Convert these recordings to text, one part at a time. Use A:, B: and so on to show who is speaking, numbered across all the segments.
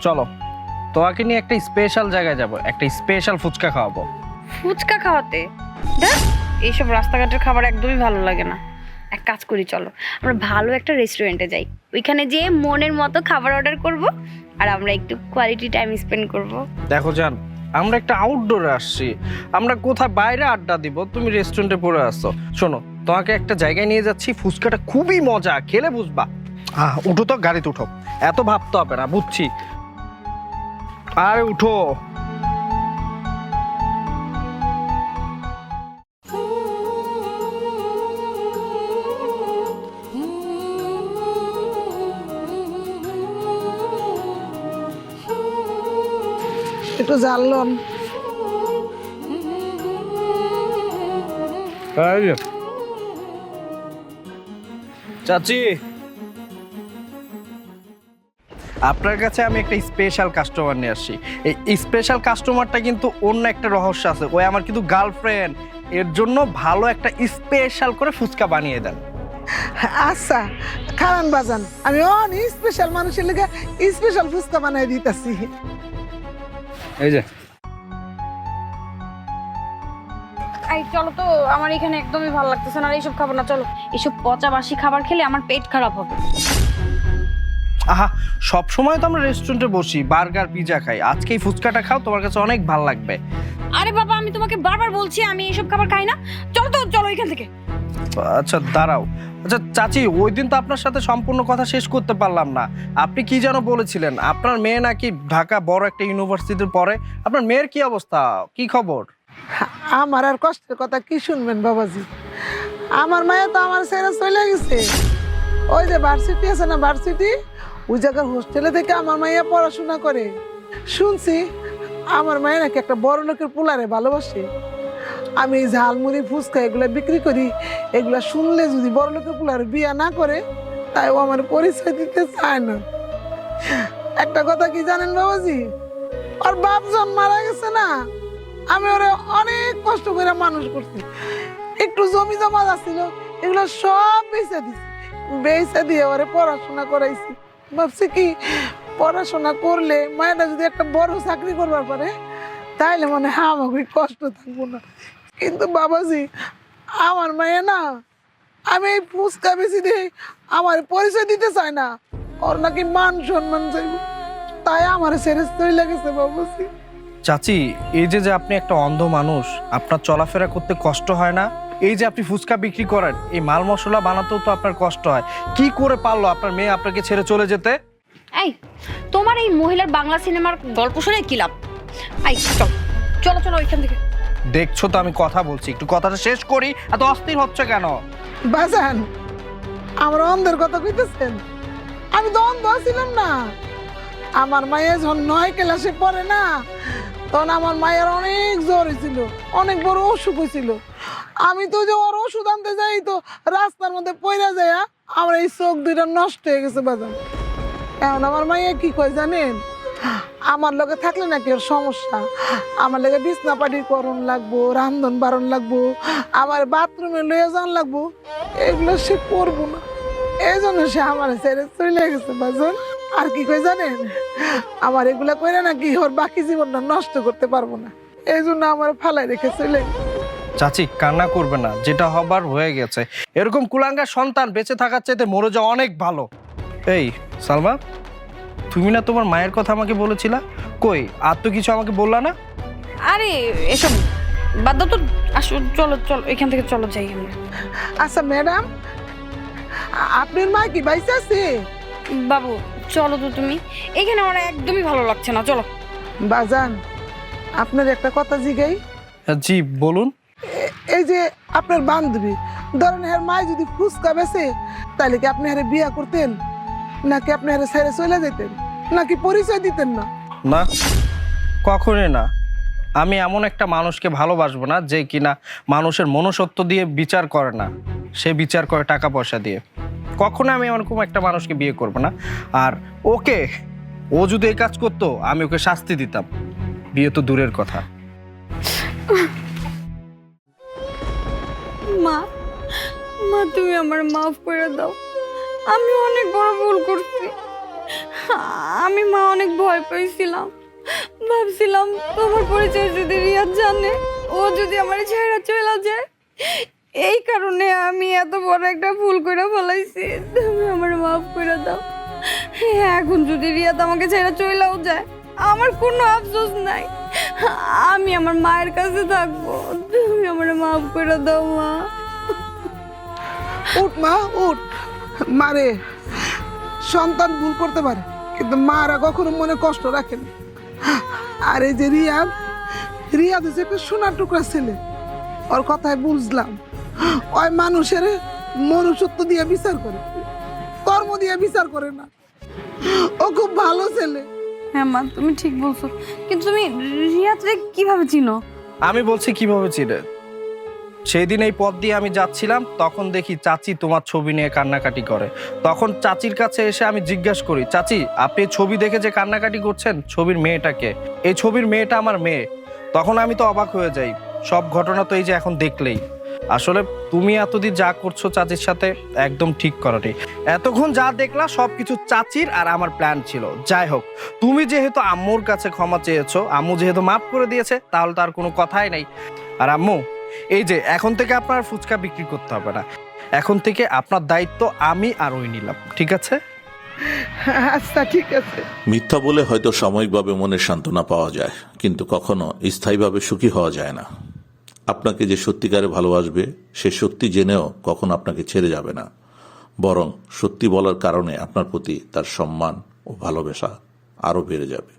A: চলো তোমাকে নিয়ে একটা স্পেশাল জায়গায় যাব একটা স্পেশাল ফুচকা খাওয়াবো।
B: ফুচকা খাওয়াতে? দেখ এইসব রাস্তাঘাটের খাবার একদমই ভালো লাগে না। এক কাজ করি চলো। আমরা ভালো একটা রেস্টুরেন্টে যাই। ওইখানে যেয়ে মনের মতো খাবার অর্ডার করব আর আমরা একটু কোয়ালিটি টাইম স্পেন্ড করব।
A: দেখো জান আমরা একটা আউটডোরে আসছি। আমরা কোথায় বাইরে আড্ডা দিব তুমি রেস্টুরেন্টে পড়ে আসছো। শোনো তোমাকে একটা জায়গায় নিয়ে যাচ্ছি ফুচকাটা খুবই মজা খেলে বুঝবা। আহ উঠো তো গাড়িতে উঠো। এত ভাবতে হবে না বুঝছি। আরে উঠো।
C: একটু জানলাম
A: চাচি আপনার কাছে আমি একটা স্পেশাল কাস্টমার নিয়ে আসছি এই স্পেশাল কাস্টমারটা কিন্তু অন্য একটা রহস্য আছে। ওই আমার কিন্তু গার্লফ্রেন্ড এর জন্য ভালো একটা স্পেশাল করে ফুচকা বানিয়ে দেন।
C: আচ্ছা খারান বাজান আমি অন স্পেশাল মানুষের লেগে স্পেশাল ফুচকা বানিয়ে দিতেছি।
A: এই যে।
B: এই চলো তো আমার এখানে একদমই ভালো লাগতেছে না। আর এইসব খাবার না চলো। এইসব পচা বাসি খাবার খেলে আমার পেট খারাপ হবে।
A: আহা সব সময় তো আমরা রেস্টুরেন্টে বসি বার্গার পিজা খাই। আজকে এই ফুচকাটা খাও তোমার কাছে অনেক ভালো লাগবে।
B: আরে বাবা আমি তোমাকে বারবার বলছি আমি এইসব খাবার খাই না। চলো তো চলো এখান থেকে।
A: আচ্ছা দাঁড়াও। আচ্ছা চাচি ওই দিন তো আপনার সাথে সম্পূর্ণ কথা শেষ করতে পারলাম না। আপনি কি যেন বলেছিলেন আপনার মেয়ে নাকি ঢাকা বড় একটা ইউনিভার্সিটিতে পড়ে? আপনার মেয়ের কি অবস্থা? কি খবর?
C: আমার আর কষ্টের কথা কি শুনবেন বাবাজি? আমার মায়া তো আমার ছেড়ে চলে গেছে। ওই যে ভার্সিটি আছে না ভার্সিটি ওই জায়গার হোস্টেলে থেকে আমার মাইয়া পড়াশোনা করে। শুনছি আমার মায়া নাকি একটা বড় লোকের পোলারে ভালোবাসে। আমি এই ঝালমুড়ি, ফুচকা এগুলো বিক্রি করি। এগুলা শুনলে যদি বড় লোকের পোলারে বিয়া না করে, তাই ও আমার পরিচয় দিতে চায় না। একটা কথা কি জানেন বাবাজি? ওর বাপ জন মারা গেছে না, আমি ওরে অনেক কষ্ট করে মানুষ করছি। একটু জমি জমা যাচ্ছিল এগুলো সব বেচে দিছি। বেচে দিয়ে ওরে পড়াশোনা করাইছি। ভাবছি কি, পড়াশোনা করলে মায়েরা যদি একটা বড় চাকরি করবার পারে, তাইলে মনে হয় আমাকে কষ্ট থাকব না। কিন্তু বাবাজি, আমার মায়ে না, আমি এই ফুচকা বেশি দিই, আমার পরিচয় দিতে চায় না। ওর নাকি মান সম্মান চাইব। তাই আমার ছেড়ে চলে গেছে বাবাজি।
A: চাচি, এই যে যে আপনি একটা অন্ধ মানুষ, আপনার চলাফেরা করতে কষ্ট হয় না? এই যে আপনি ফুচকা বিক্রি করেন এই মাল মশলা বানাতেও তো আপনার কষ্ট হয়। কি করে পারল আপনার মেয়ে আপনাকে ছেড়ে চলে যেতে?
B: এই তোমার এই মহিলার বাংলা সিনেমার গল্প শুনে কি লাভ? এই চলো চলো চলো ওইখান থেকে।
A: দেখছ তো আমি কথা বলছি একটু কথাটা শেষ করি এত অস্থির হচ্ছে কেন?
C: বাজান আমার অন্ধের কথা কইতেছেন? আমি তো অন্ধ ছিলাম না। আমার মায়ের যখন নয় ক্লাসে পড়ে না তখন আমার মায়ের অনেক জ্বর হয়েছিল অনেক বড় অসুখ হয়েছিল আমি তো যে ওর ওষুধ আনতে যাই তো রাস্তার মধ্যে পড়ে যায় আমার এই চোখ দুইটা নষ্ট হয়ে গেছে বাজার এখন আমার মাইয়া কি কয় জানেন? আমার লগে থাকলে নাকি ওর সমস্যা। আমার লগে বিছনা পাটি করণ লাগবো, রান্ধন বারণ লাগবো আমার বাথরুমে লয়ে যাওয়ান লাগবো। এগুলো সে করব না। এই জন্য সে আমার ছেড়ে চলে গেছে বাজন। আর কি কই জানেন? আমার এগুলা কইরা নাকি ওর বাকি জীবনটা নষ্ট করতে পারব না। এই জন্য আমার ফালাই রেখে চলে গেছে।
A: চাচি কান্না করবে না যেটা হবার হয়ে গেছে। এরকম কুলাঙ্গার সন্তান বেঁচে থাকার চাইতে মরে যাওয়া অনেক ভালো। এই সালমা তুমি না তোমার মায়ের কথা আমাকে বলেছিলা? কই আর তো কিছু আমাকে বললা না?
B: আরে এসব বাদ দাও তো আসো চলো চলো এখান থেকে চলো যাই আমরা।
C: আচ্ছা ম্যাডাম আপনার মা কি বাইসে আছে?
B: বাবু চলো তো তুমি। এখানে আমার একদমই ভালো লাগছে না চলো।
C: বাজান আপনার একটা কথা জিগাই।
A: জি বলুন।
C: এই যে আপনার বান্ধবী, ধরেন হ্যাঁ মায় যদি ফুচকা বেছে তাহলে কি আপনি হারে বিয়া করতেন? নাকি আপনি হারে ছেড়ে চলে যেতেন নাকি পরিচয় দিতেন না?
A: না, কখনই না। আমি এমন একটা মানুষকে ভালোবাসবো না যে কিনা মানুষের মনুষ্যত্ব দিয়ে বিচার করে না। সে বিচার করে টাকা পয়সা দিয়ে। কখনো আমি এরকম একটা মানুষকে বিয়ে করব না। আর ওকে, ও যদি এই কাজ করতো, আমি ওকে শাস্তি দিতাম। বিয়ে তো দূরের কথা।
B: মা তুমি আমার মাফ করে দাও। আমি অনেক বড় ভুল করছি। আমি মা অনেক ভয় পাইছিলাম ভাবছিলাম তোমার পরিচয় যদি রিয়াদ জানে, ও যদি আমার ছেড়া চলে যায়, এই কারণে আমি এত বড় একটা ভুল করে ফেলাইছি। তুমি আমার মাফ করে দাও। এখন যদি রিয়াদ আমাকে ছেড়ে চলেও যায়, আমার কোনো আফসোস নাই। আমি আমার মায়ের কাছে থাকব। তুমি আমার মাফ করে দাও, মা।
C: উঠ মা উঠ। মারে সন্তান ভুল করতে পারে কিন্তু মারা কখনো মনে কষ্ট রাখেন আর এই যে রিয়াদ রিয়াদ হচ্ছে একটা সোনার টুকরা ছেলে। ওর কথায় বুঝলাম। ওই মানুষের মনুষ্যত্ব দিয়ে বিচার করে কর্ম দিয়ে বিচার করে না। ও খুব ভালো ছেলে।
B: হ্যাঁ মা তুমি ঠিক বলছো। কিন্তু তুমি রিয়াদরে কীভাবে চিনো?
A: আমি বলছি কীভাবে চিনে? সেই দিন এই পথ দিয়ে আমি যাচ্ছিলাম, তখন দেখি চাচি তোমার ছবি নিয়ে কান্নাকাটি করে। তখন চাচির কাছে এসে আমি জিজ্ঞাসা করি, চাচি, আপনি ছবি দেখে যে কান্নাকাটি করছেন, ছবির মেয়েটাকে এই ছবির মেয়েটা আমার মেয়ে। তখন আমি তো অবাক হয়ে যাই, সব ঘটনা তো এই যে এখন দেখলেই। আসলে তুমি এতদিন যা করছ চাচির সাথে একদম ঠিক করাটি এতক্ষণ যা দেখলা সব কিছু চাচির আর আমার প্ল্যান ছিল। যাই হোক, তুমি যেহেতু আম্মুর কাছে ক্ষমা চেয়েছো, আম্মু যেহেতু মাফ করে দিয়েছে, তাহলে তার কোনো কথাই নাই। আর আম্মু এই যে এখন থেকে আপনার ফুচকা বিক্রি করতে হবে না। এখন থেকে আপনার দায়িত্ব আমি আর ওই নিলাম ঠিক আছে?
C: আচ্ছা ঠিক আছে।
D: মিথ্যা বলে হয়তো সাময়িকভাবে মনের সান্ত্বনা পাওয়া যায় কিন্তু কখনো স্থায়ীভাবে সুখী হওয়া যায় না। আপনাকে যে সত্যিকারে ভালোবাসবে সে সত্যি জেনেও কখনো আপনাকে ছেড়ে যাবে না। বরং সত্যি বলার কারণে আপনার প্রতি তার সম্মান ও ভালোবাসা আরও বেড়ে যাবে।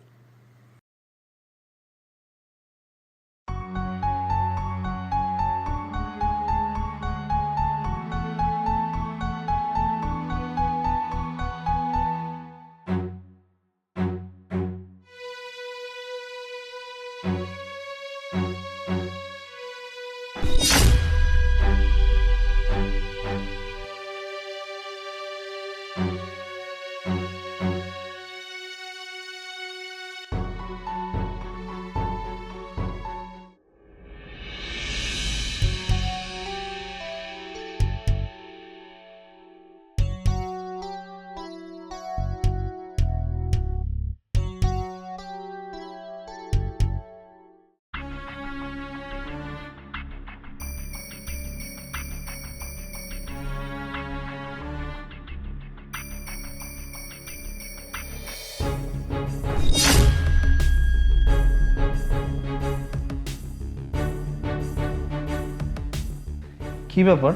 A: কি ব্যাপার?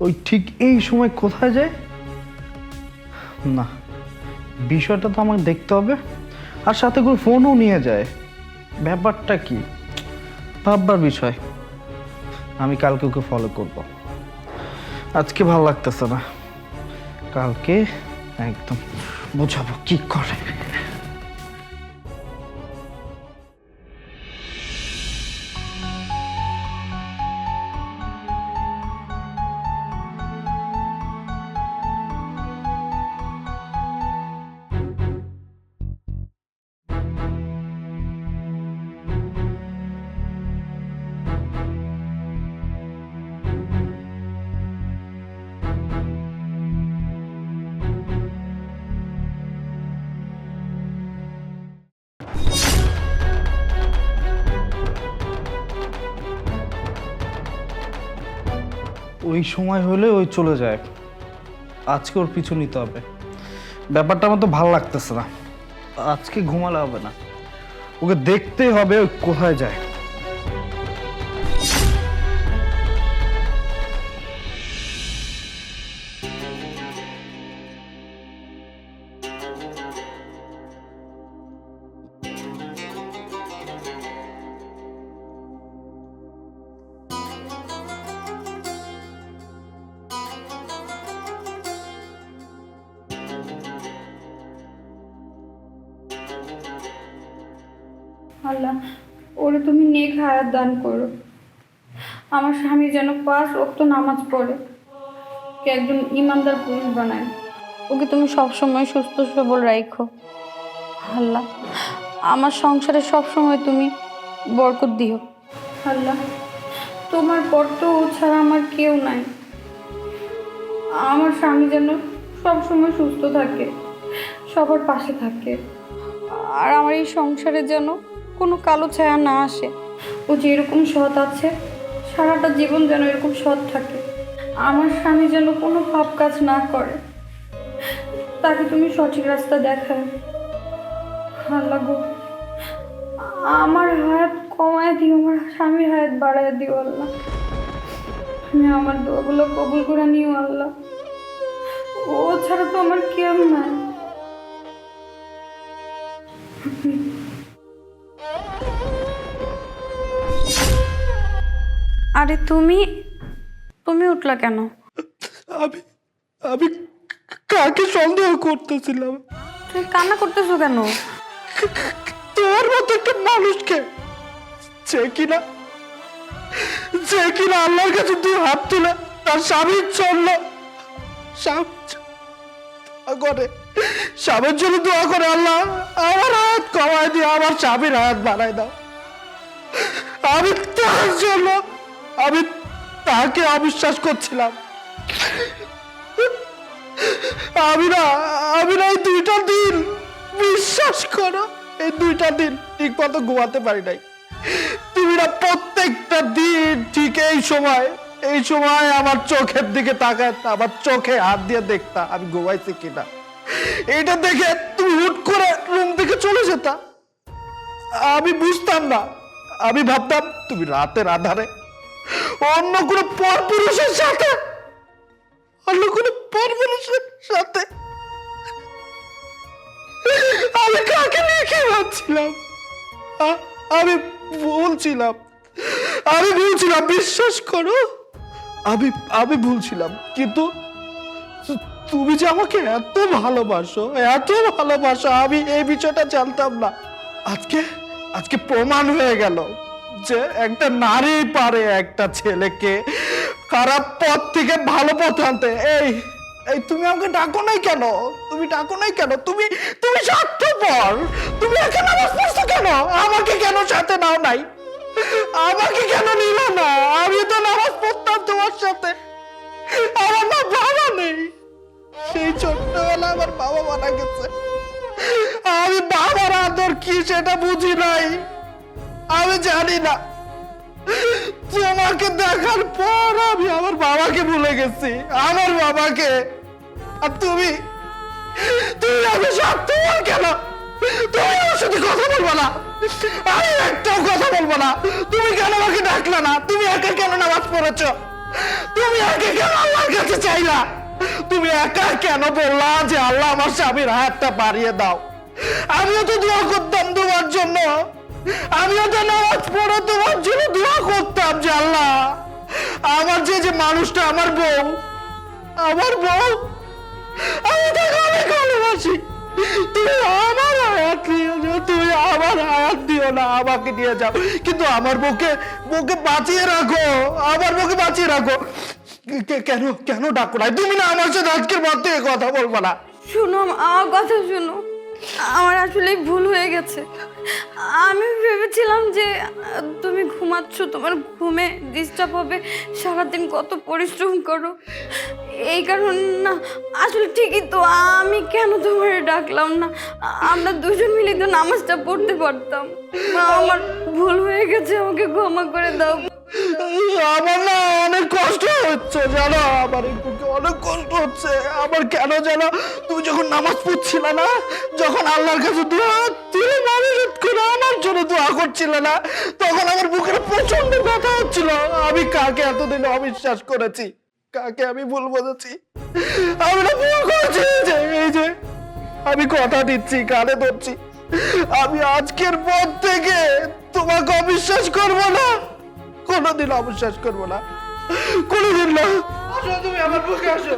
A: ওই ঠিক এই সময় কোথায় যায়? না, বিষয়টা তো আমাকে দেখতে হবে। আর সাথে করে ফোনও নিয়ে যায়। ব্যাপারটা কি? ভাববার বিষয়। আমি কালকে ওকে ফলো করব। আজকে ভালো লাগতেছে না। কালকে একদম বোঝাবো কি করে। ওই সময় হলে ওই চলে যায়। আজকে ওর পিছু নিতে হবে। ব্যাপারটা আমার তো ভালো লাগতেছে না। আজকে ঘুমালে হবে না। ওকে দেখতে হবে ওই কোথায় যায়।
B: হায়াত দান করো। আমার স্বামী যেন পাঁচ ওক্ত নামাজ পড়ে কে একজন ইমানদার পুরুষ বানায়। ওকে তুমি সবসময় সুস্থ সবল রাখো আল্লাহ, আমার সংসারে সবসময় তুমি বরকত দিও। আল্লাহ, তোমার পর তো ছাড়া আমার কেউ নাই। আমার স্বামী যেন সবসময় সুস্থ থাকে, সবার পাশে থাকে। আর আমার এই সংসারে যেন কোনো কালো ছায়া না আসে। ও যে এরকম সৎ আছে, সারাটা জীবন যেন এরকম সৎ থাকে। আমার স্বামী যেন কোনো পাপ কাজ না করে। তাকে তুমি সঠিক রাস্তা দেখায় আল্লাহ গো, আমার হায়াত কমায় দিও, আমার স্বামীর হায়াত বাড়ায় দিও আল্লাহ। তুমি আমার দোয়াগুলো কবুল করে নিও আল্লাহ। ও ছাড়া তো আমার কেউ নাই। আরে তুমি তুমি উঠলা কেন?
A: আমি আমি কাকে সন্দেহ করতেছিলাম?
B: তুমি কান্না করতেছো কেন?
A: তোর মতো একটা মানুষকে যে কিনা যে কিনা আল্লাহর কাছে দুই হাত তুলে তার স্বামীর জন্য করে। স্বামীর জন্য দোয়া করে আল্লাহ আমার হাত কমায় দিয়ে আমার স্বামীর হাত বাড়ায় দাও। আমি তার জন্য আমি তাকে অবিশ্বাস করছিলাম। আমি না আমি না এই দুইটা দিন বিশ্বাস করো, এই দুইটা দিন ঠিক মতো ঘুমাতে পারি নাই। তুমি না প্রত্যেকটা দিন ঠিক এই সময় এই সময় আমার চোখের দিকে তাকায় আমার চোখে হাত দিয়ে দেখতা আমি ঘুমাইছি কিনা। এটা দেখে তুমি হুট করে রুম থেকে চলে যেতা। আমি বুঝতাম না, আমি ভাবতাম তুমি রাতের আধারে অন্য কোনো সাথে। অন্য কোনো সাথে। আমি কাকে নিয়ে কি ভাবছিলাম? আমি আমি বলছিলাম বিশ্বাস করো। আমি আমি ভুলছিলাম কিন্তু তুমি যে আমাকে এত ভালোবাসো এত ভালোবাসো, আমি এই বিষয়টা জানতাম না। আজকে আজকে প্রমাণ হয়ে গেল। যে একটা নারী পারে একটা ছেলেকে খারাপ পথ থেকে ভালো পথ আনতে। এই এই তুমি আমাকে ডাকো নাই কেন? তুমি ডাকো নাই কেন? তুমি তুমি স্বার্থপর। তুমি একা নামাজ পড়ছো কেন? আমাকে কেন সাথে নাও নাই? আমাকে কেন নিল না? আমি তো নামাজ পড়তাম তোমার সাথে। আমার না বাবা নেই। সেই ছোট্টবেলা আমার বাবা মারা গেছে। আমি বাবার আদর কি সেটা বুঝি নাই। আমি জানি না। তোমাকে দেখার পর আমি আমার বাবাকে ভুলে গেছি। আমার বাবাকে। আর তুমি? তুমি আমি স্বার্থপর কেন? তুমি আমার সাথে কথা বলব না। আমি একটাও কথা বলব না। তুমি কেন আমাকে ডাকলে না? তুমি একা কেন নামাজ পড়েছ? তুমি একা কেন আল্লাহর কাছে চাইলা? তুমি একা কেন বললা যে আল্লাহ আমার স্বামীর হাতটা বাড়িয়ে দাও? আমিও তো দোয়া করতাম তোমার জন্য। আমিও তো নামাজ পড়ে তোমার জন্য দোয়া করতাম যে আল্লাহ। আমার যে যে মানুষটা, আমার বউ আমার বউ, আমি তাকে অনেক ভালোবাসি। তুমি আমার হায়াত নিয়ে তুমি আমার হায়াত দিও না, আমাকে নিয়ে যাও। কিন্তু আমার বউকে বউকে বাঁচিয়ে রাখো, আমার বউকে বাঁচিয়ে রাখো। কেন কেন ডাকো না? তুমি না আমার সাথে আজকের থেকে কথা বলব না।
B: শোনো আমার কথা শোনো আমার আসলে ভুল হয়ে গেছে। আমি ভেবেছিলাম যে তুমি ঘুমাচ্ছ, তোমার ঘুমে ডিস্টার্ব হবে, সারাদিন কত পরিশ্রম করো। এই কারণ না, আসলে ঠিকই তো, আমি কেন তোমার ডাকলাম না? আমরা দুজন মিলে তো নামাজটা পড়তে পারতাম। আমার ভুল হয়ে গেছে, আমাকে ক্ষমা করে দাও।
A: আমার না অনেক কষ্ট হচ্ছে, জানো? আমার অনেক কষ্ট হচ্ছে। আমার কেন জানো? তুমি যখন নামাজ পড়ছিলে না, যখন আল্লাহর কাছে দোয়া, তুমি মানুষ করে আমার জন্য দোয়া করছিলে না, তখন আমার বুকের প্রচণ্ড ব্যথা হচ্ছিল। আমি কাকে এতদিন অবিশ্বাস করেছি? কাকে আমি ভুল বুঝেছি? আমি না ভুল করেছি এই যে, আমি কথা দিচ্ছি, কানে ধরছি। আমি আজকের পর থেকে তোমাকে অবিশ্বাস করব না। কোনোদিন অবিশ্বাস করব না। কোনোদিন না আসো, তুমি আমার বুকে আসো।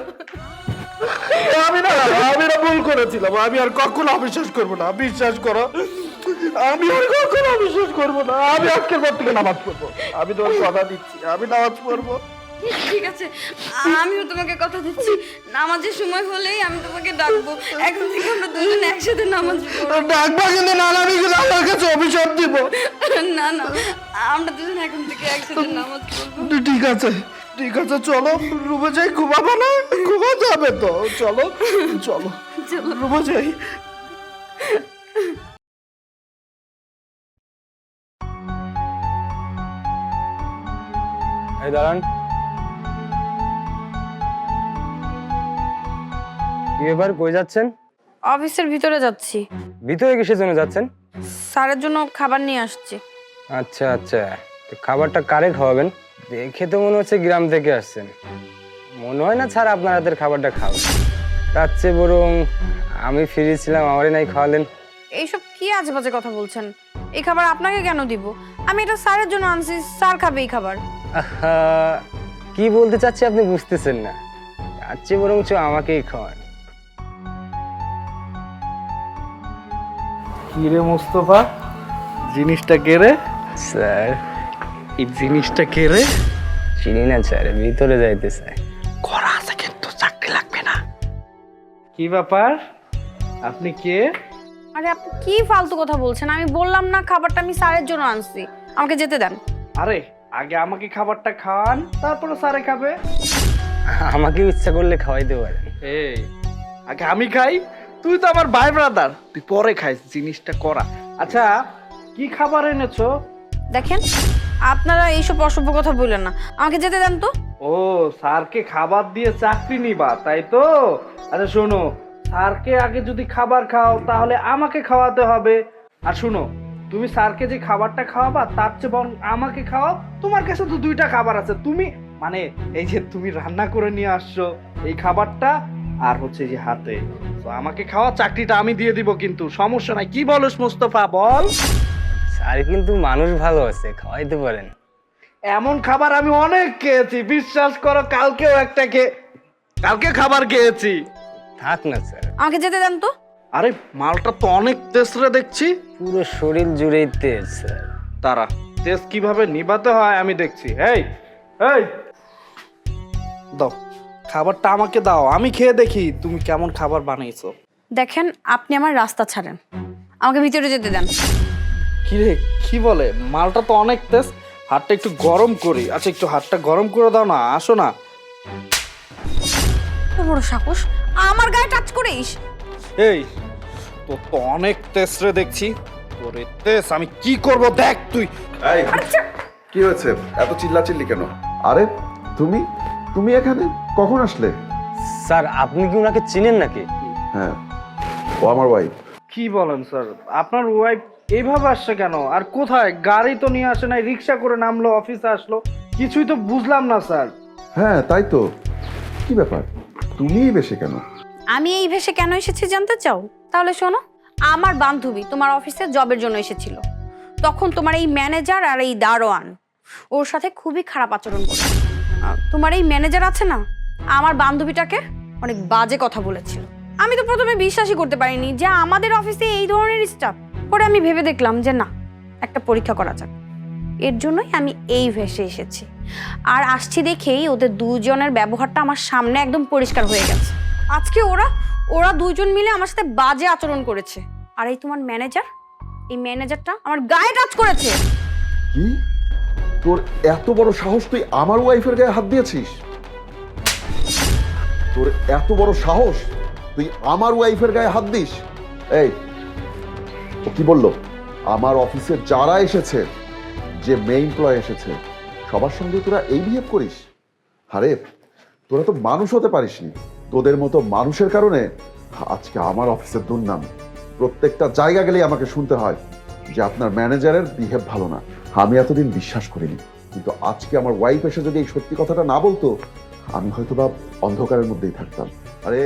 A: আমি না আমি না ভুল করেছিলাম। আমি আর কখনো অবিশ্বাস করব না। বিশ্বাস করো, আমি আর কখনো অবিশ্বাস করব না। আমি আজকের পর থেকে নামাজ পড়ব। আমি তোমার কথা দিচ্ছি। আমি নামাজ পড়ব।
B: ঠিক আছে আমিও তোমাকে কথা দিচ্ছি। নামাজের সময় হলেই আমি তোমাকে ডাকবো। এখন থেকে আমরা দুজনে একসাথে নামাজ
A: ডাকবা কিন্তু না আমি কিন্তু আল্লাহর কাছে অভিশাপ দিব।
B: না না আমরা দুজন এখন থেকে একসাথে নামাজ পড়ব।
A: ঠিক আছে ঠিক আছে চলো। রুমে যাই ঘুমাবো না? ঘুমা যাবে তো। চলো। চলো। রুমে যাই।
E: এই দাঁড়ান। এবার কই যাচ্ছেন?
F: অফিসের ভিতরে যাচ্ছি।
E: ভিতরে কিসের জন্য যাচ্ছেন?
F: স্যারের জন্য খাবার নিয়ে আসছি।
E: আচ্ছা আচ্ছা। তো খাবারটা কারে খাওয়াবেন? দেখে তো মনে হচ্ছে গ্রাম থেকে আসছেন। মনে হয় না ছাড়া আপনার হাতের খাবারটা খাবেন তার চেয়ে বরং আমি ফ্রি ছিলাম আমারই নাই খাওয়ালেন।
F: এইসব কি আজে বাজে কথা বলছেন? এই খাবার আপনাকে কেন দিব? আমি এটা স্যারের জন্য আনছি স্যার খাবে এই খাবার।
E: আহা, কি বলতে চাচ্ছি আপনি বুঝতেছেন না। তার চেয়ে বরঞ্চ আমাকেই খাওয়ান।
A: কি রে মুস্তফা? জিনিসটা কে রে
E: স্যার
A: এই জিনিসটা কে রে
E: চিনি না স্যার ভিতরে যাইতে চাই
A: করা আছে কিন্তু চাকরি লাগবে না। কি ব্যাপার? আপনি কে?
F: আরে আপনি কি ফালতু কথা বলছেন? আমি বললাম না খাবারটা আমি স্যারের জন্য আনছি। আমাকে যেতে দেন।
A: আরে আগে আমাকে খাবারটা খাওয়ান তারপরে স্যারে খাবে।
E: আমাকেও ইচ্ছা করলে খাওয়াইতে পারেন
A: এই আগে আমি খাই তুই তো আমার ভাই ব্রাদার তুই পরে খাইস জিনিসটা করা। আচ্ছা কি খাবার এনেছো?
F: দেখেন আপনারা এইসব অসভ্য কথা বললেন না। আমাকে যেতে দেন তো।
A: ও স্যারকে খাবার দিয়ে চাকরি নিবা তাই তো? আচ্ছা শোনো স্যারকে আগে যদি খাবার খাও তাহলে আমাকে খাওয়াতে হবে। আর শোনো তুমি স্যারকে যে খাবারটা খাওয়াবা তার চেয়ে বরং আমাকে খাওয়াও। তোমার কাছে তো দুইটা খাবার আছে। তুমি মানে এই যে তুমি রান্না করে নিয়ে আসছো এই খাবারটা আর হচ্ছে যে হাতে। আমাকে খাওয়া চাকরিটা আমি দিয়ে দিব কিন্তু সমস্যা নাই। কি বলস মোস্তফা বল।
E: স্যার কিন্তু মানুষ ভালো আছে খাওয়াইতে পারেন।
A: এমন খাবার আমি অনেক খেয়েছি বিশ্বাস করো কালকেও একটা খেয়ে কালকে খাবার খেয়েছি।
E: থাক না স্যার।
F: আমাকে যেতে দেন তো।
A: আরে মালটা তো অনেক তেসরে দেখছি।
E: পুরো শরীর জুড়েই তেজ স্যার।
A: তারা তেজ কীভাবে নিভাতে হয় আমি দেখছি। এই এই। দাও। খাবারটা আমাকে দাও আমি খেয়ে দেখি তুমি কেমন খাবার বানিয়েছো
F: দেখেন আপনি আমার রাস্তা ছাড়েন। আমাকে ভিতরে যেতে দেন।
A: কি রে কি বলে? মালটা তো অনেক তেজ হাতটা একটু গরম করি। আচ্ছা একটু হাতটা গরম করে দাও না আসো না।
F: এত বড় সাহস আমার গায়ে টাচ করিস?
A: এই তো তো অনেক তেজ রে দেখছি। তোরে তেস আমি কি করব দেখ তুই।
G: এই কি হয়েছে? এত চিল্লাচিল্লি কেন? আরে তুমি? তুমি এখানে? কখন আসলে?
E: স্যার আপনি কি ওনাকে চিনেন নাকি?
G: হ্যাঁ। ও আমার ওয়াইফ
A: কি বলেন স্যার? আপনার ওয়াইফ এইভাবে আসছে কেন? আর কোথায়? গাড়ি তো নিয়ে আসে নাই রিক্সা করে নামলো অফিসে আসলো। কিছুই তো বুঝলাম না স্যার।
G: হ্যাঁ তাই তো। কি ব্যাপার? তুমি বেশি কেন?
F: আমি এই ভেসে কেন এসেছি জানতে চাও? তাহলে শোনো আমার বান্ধবী তোমার অফিসে জবের জন্য এসেছিল। তখন তোমার এই ম্যানেজার আর এই দারোয়ান ওর সাথে খুবই খারাপ আচরণ করে আহ, তোমার এই ম্যানেজার আছে না? আমার বান্ধবীটাকে অনেক বাজে কথা বলেছিল। আমি তো প্রথমে বিশ্বাসই করতে পারিনি যে আমাদের অফিসে এই ধরনের স্টাফ পরে আমি ভেবে দেখলাম যে না, একটা পরীক্ষা করা যাক। এর জন্যই আমি এই ভেসে এসেছি। আর আসছি দেখেই ওদের দুজনের ব্যবহারটা আমার সামনে একদম পরিষ্কার হয়ে গেছে। আজকে ওরা ওরা দুজন মিলে আমার সাথে বাজে আচরণ করেছে। আর এই তোমার ম্যানেজার এই ম্যানেজারটা আমার গায়ে টাচ করেছে।
G: তোর এত বড় সাহস তুই আমার ওয়াইফের গায়ে হাত দিয়েছিস? তোর এত বড় সাহস তুই আমার ওয়াইফের গায়ে হাত দিস? এই, ও কি বলল? আমার অফিসে যারা এসেছে, যে মেইন এমপ্লয় এসেছে, সবার সঙ্গে তোরা এই বিহেভ করিস। আরে, তোরা তো মানুষ হতে পারিসনি। তোদের মতো মানুষের কারণে আজকে আমার অফিসের দুর্নাম। প্রত্যেকটা জায়গা গেলেই আমাকে শুনতে হয় যে আপনার ম্যানেজারের বিহেভ ভালো না। আমি এতদিন বিশ্বাস করিনি, কিন্তু আজকে আমার ওয়াইফ এসে যদি এই সত্যি কথাটা না বলতো, আমি হয়তো বা অন্ধকারের মধ্যেই থাকতাম। আরে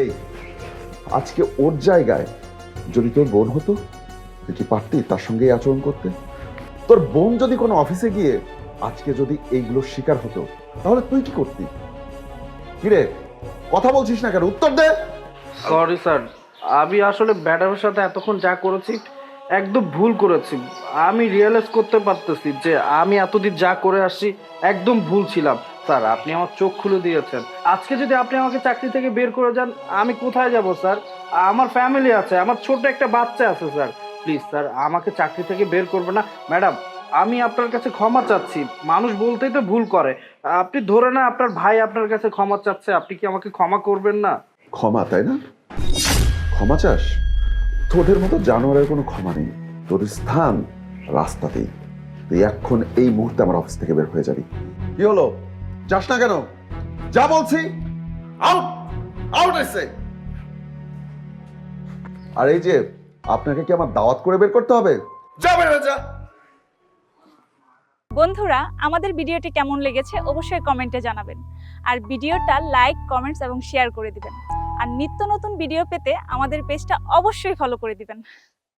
G: আজকে ওর জায়গায় যদি তোর বোন হতো, তুই কি পারতি তার সঙ্গে আচরণ করতে? তোর বোন যদি কোনো অফিসে গিয়ে আজকে যদি এইগুলো শিকার হতো, তাহলে তুই কি করতি? কিরে, কথা বলছিস না কেন? উত্তর দে।
A: সরি স্যার আমি আসলে ম্যাডামের সাথে এতক্ষণ যা করেছি একদম ভুল করেছি। আমি রিয়েলাইজ করতে পারতেছি যে আমি এতদিন যা করে আসছি, একদম ভুল ছিলাম। স্যার, আপনি আমার চোখ খুলে দিয়েছেন। আজকে যদি আপনি আমাকে চাকরি থেকে বের করে যান, আমি কোথায় যাব, স্যার? আমার ফ্যামিলি আছে, আমার ছোট একটা বাচ্চা আছে, স্যার। প্লিজ স্যার, আমাকে চাকরি থেকে বের করবে না। ম্যাডাম আমি আপনার কাছে ক্ষমা চাচ্ছি। মানুষ বলতেই তো ভুল করে। আপনি ধরে না, আপনার ভাই আপনার কাছে ক্ষমা চাচ্ছে। আপনি কি আমাকে ক্ষমা করবেন না?
G: ক্ষমা, তাই না? ক্ষমা চাস? তোদের মতো জানোয়ারের কোনো ক্ষমা নেই। তোদের স্থান রাস্তাতেই। তুই এখন এই মুহূর্তে আমার অফিস থেকে বের হয়ে যাবি। কি হলো? যাস না কেন? যা বলছি আউট আউট এসে। আর এই যে, আপনাকে কি আমার দাওয়াত করে বের করতে হবে? যা বের যা।
H: বন্ধুরা, আমাদের ভিডিওটি কেমন লেগেছে অবশ্যই কমেন্টে জানাবেন। আর ভিডিওটা লাইক কমেন্টস এবং শেয়ার করে দিবেন। আর নিত্য নতুন ভিডিও পেতে আমাদের পেজটা অবশ্যই ফলো করে দিবেন।